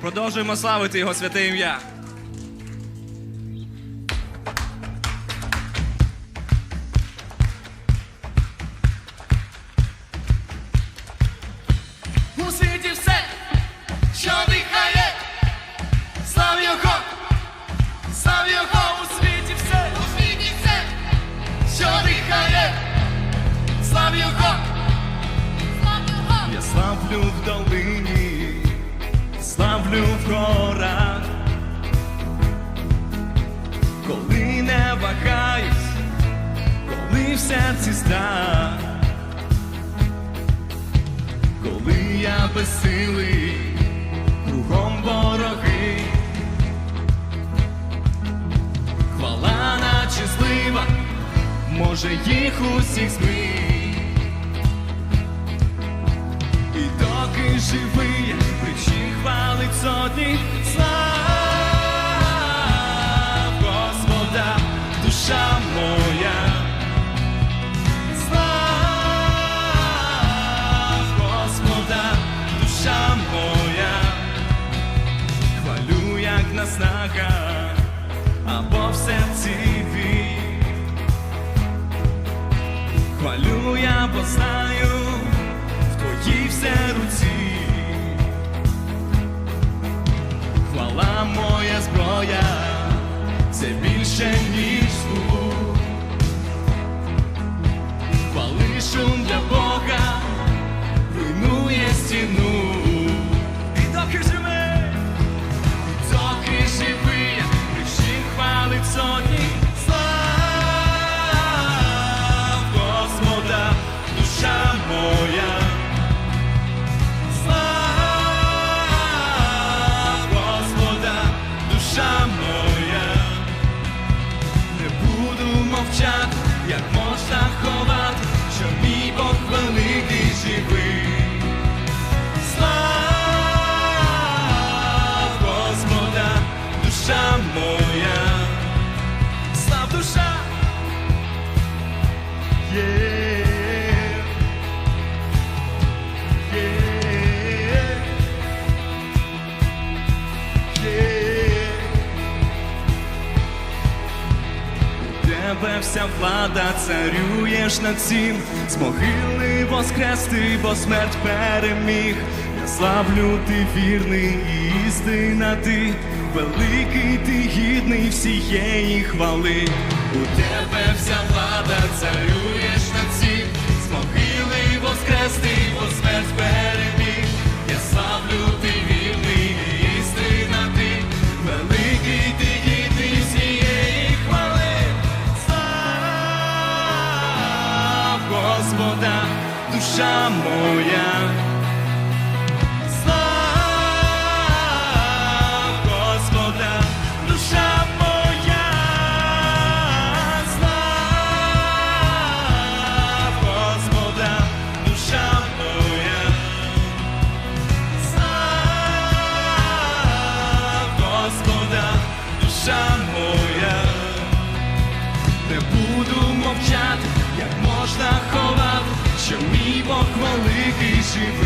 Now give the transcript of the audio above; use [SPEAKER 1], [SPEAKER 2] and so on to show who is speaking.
[SPEAKER 1] Продовжуємо славити його святе ім'я.
[SPEAKER 2] У світі все, що дихає, слав його, слав його у світі все, у світі все, що дихає, слав його, слав його.
[SPEAKER 1] Я славлю в долині, в серці страх, коли я безсилий, кругом вороги, хвала наче злива, може їх усіх змить. І доки живий, причі хвалить сотні слав Як наснага, або в серці вій. Хвалю я, бо знаю, в твоїй все руці. Хвала моя зброя, вся влада царюєш над всім, з воскрести, бо смерть переміг. Я славлю ти вірний і істина ти, великий ти гідний всієї хвали. У тебе вся влада царюєш над всім, з воскрести. душа моя. Duša moja Бог великий живий.